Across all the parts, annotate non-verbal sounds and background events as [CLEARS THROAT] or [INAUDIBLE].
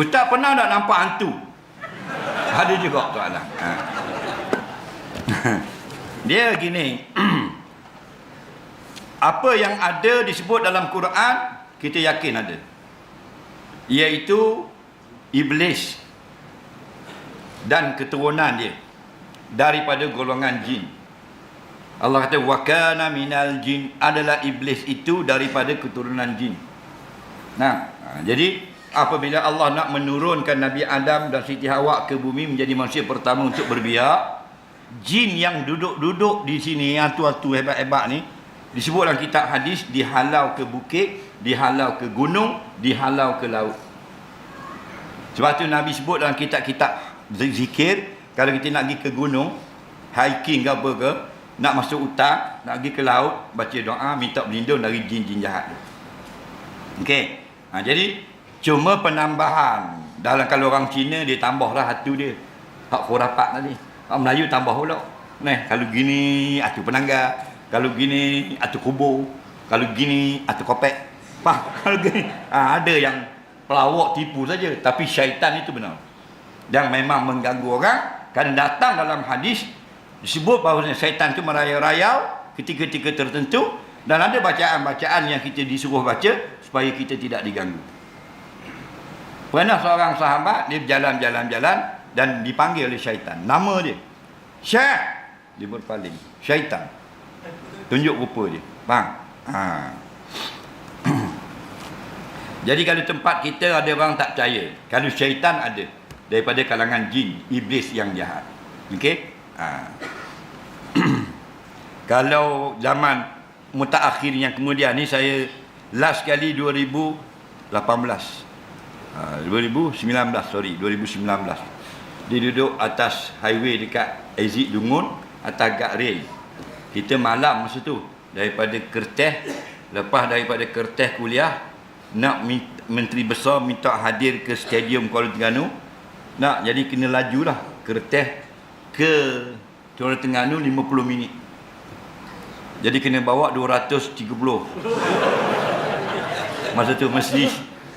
Ustaz pernah tak nampak hantu? Ada juga soalan. Ha. [LAUGHS] Dia gini. [CLEARS THROAT] Apa yang ada disebut dalam Quran, kita yakin ada. Iaitu iblis dan keturunan dia daripada golongan jin. Allah kata wa kana minal jin adalah iblis itu daripada keturunan jin. Nah, ha, jadi apabila Allah nak menurunkan Nabi Adam dan Siti Hawa ke bumi menjadi manusia pertama untuk berbiak, jin yang duduk-duduk di sini atu-atu hebat-hebat ni disebut dalam kitab hadis dihalau ke bukit, dihalau ke gunung, dihalau ke laut. Sebab tu Nabi sebut dalam kitab-kitab zikir kalau kita nak pergi ke gunung, hiking ke apa ke, nak masuk hutan, nak pergi ke laut, baca doa minta berlindung dari jin-jin jahat tu. Okey. Ha, jadi cuma penambahan dalam kalau orang Cina dia tambahlah hatu dia. Hak khurafat tadi. Hak Melayu tambah pula. Nah, kalau gini atu penangga, kalau gini atu kubur, kalau gini atu kopek. Faham? [LAUGHS] Kalau gini ha, ada yang pelawak tipu saja tapi syaitan itu benar. Dan memang mengganggu orang kan datang dalam hadis disebut bahawa syaitan itu merayau-rayau ketika-ketika tertentu dan ada bacaan-bacaan yang kita disuruh baca supaya kita tidak diganggu. Pernah seorang sahabat dia berjalan-jalan-jalan dan dipanggil oleh syaitan. Nama dia Syekh. Dia berpaling. Syaitan. Tunjuk rupa dia. Faham? Ha. [CLEARS THROAT] Jadi kalau tempat kita ada orang tak percaya. Kalau syaitan ada. Daripada kalangan jin. Iblis yang jahat. Okey? Ha. [CLEARS THROAT] kalau zaman mutaakhir yang kemudian ni saya last kali 2018. Ha, 2019 sorry 2019 dia duduk atas highway dekat exit Dungun atas guard rail kita malam masa tu daripada Kerteh lepas daripada Kerteh kuliah nak menteri besar minta hadir ke stadium Kuala Terengganu nak jadi kena laju lah Kerteh ke Kuala Terengganu 50 minit. Jadi kena bawa 230 masa tu mesti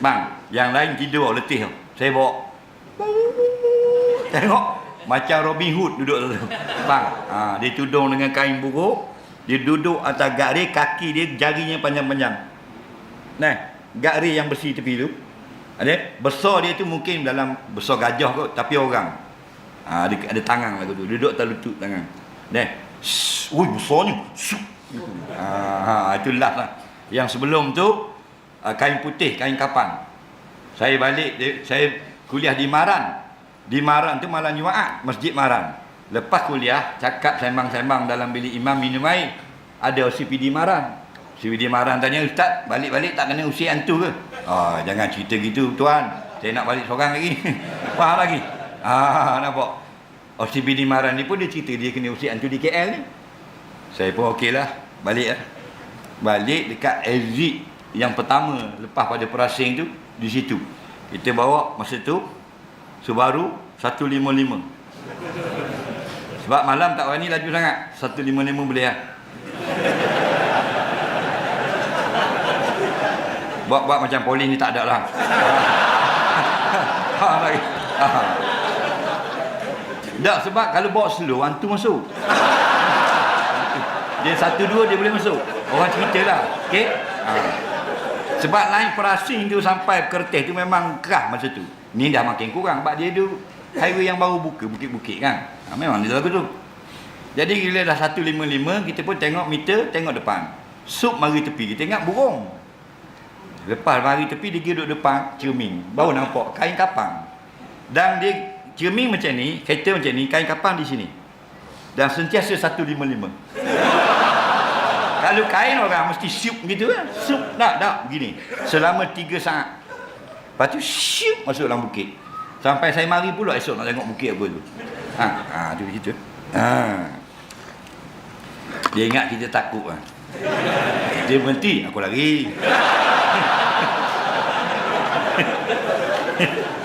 bang yang lain tidur letih saya bawa. Tengok macam Robin Hood duduk tu. Bang ha, dia tudung dengan kain buruk dia duduk atas gari kaki dia jarinya panjang-panjang. Nah gari yang bersih tepi tu ada besar dia tu mungkin dalam besar gajah kot tapi orang ha, ada, ada tangan lah tu duduk atas lutut tangan nah ui besarnya ha, ha, itu last lah yang sebelum tu kain putih, kain kapan. Saya balik, saya kuliah di Maran. Di Maran tu malam Jumaat, Masjid Maran. Lepas kuliah, cakap sembang-sembang dalam bilik imam minum air. Ada OCPD Maran. OCPD Maran tanya, Ustaz, balik-balik tak kena usik hantu ke? Oh, jangan cerita gitu, Tuan. Saya nak balik seorang lagi. [LAUGHS] Faham lagi? Ah, nampak? OCPD Maran ni pun dia cerita dia kena usik hantu di KL ni. Saya pun okey lah. Balik lah. Balik dekat exit yang pertama lepas pada perasing tu di situ kita bawa masa tu Subaru 155 sebab malam tak berani laju sangat 155 boleh lah buat-buat macam polis ni tak ada lah ha, lagi. Ha. Tak sebab kalau bawa slow hantu masuk dia satu dua dia boleh masuk orang cerita lah okay? ha. Sebab lain perasing tu sampai kertas tu memang kerah masa tu. Ni dah makin kurang sebab dia tu highway yang baru buka bukit-bukit kan. Ha, memang dia lagu tu. Jadi bila dah 155 kita pun tengok meter, tengok depan. Sup mari tepi, kita ingat burung. Lepas mari tepi dia duduk depan cermin. Baru nampak kain kapang. Dan dia cermin macam ni, kereta macam ni, kain kapang di sini. Dan sentiasa 155. [LAUGHS] Kalau kain orang mesti siup gitu kan. Siup tak tak begini. Selama tiga saat. Lepas tu siup masuk dalam bukit. Sampai saya mari pula esok nak tengok bukit apa tu. Ha, ha tu gitu. Ha. Dia ingat kita takut kan. Dia berhenti, aku lari. [LAUGHS]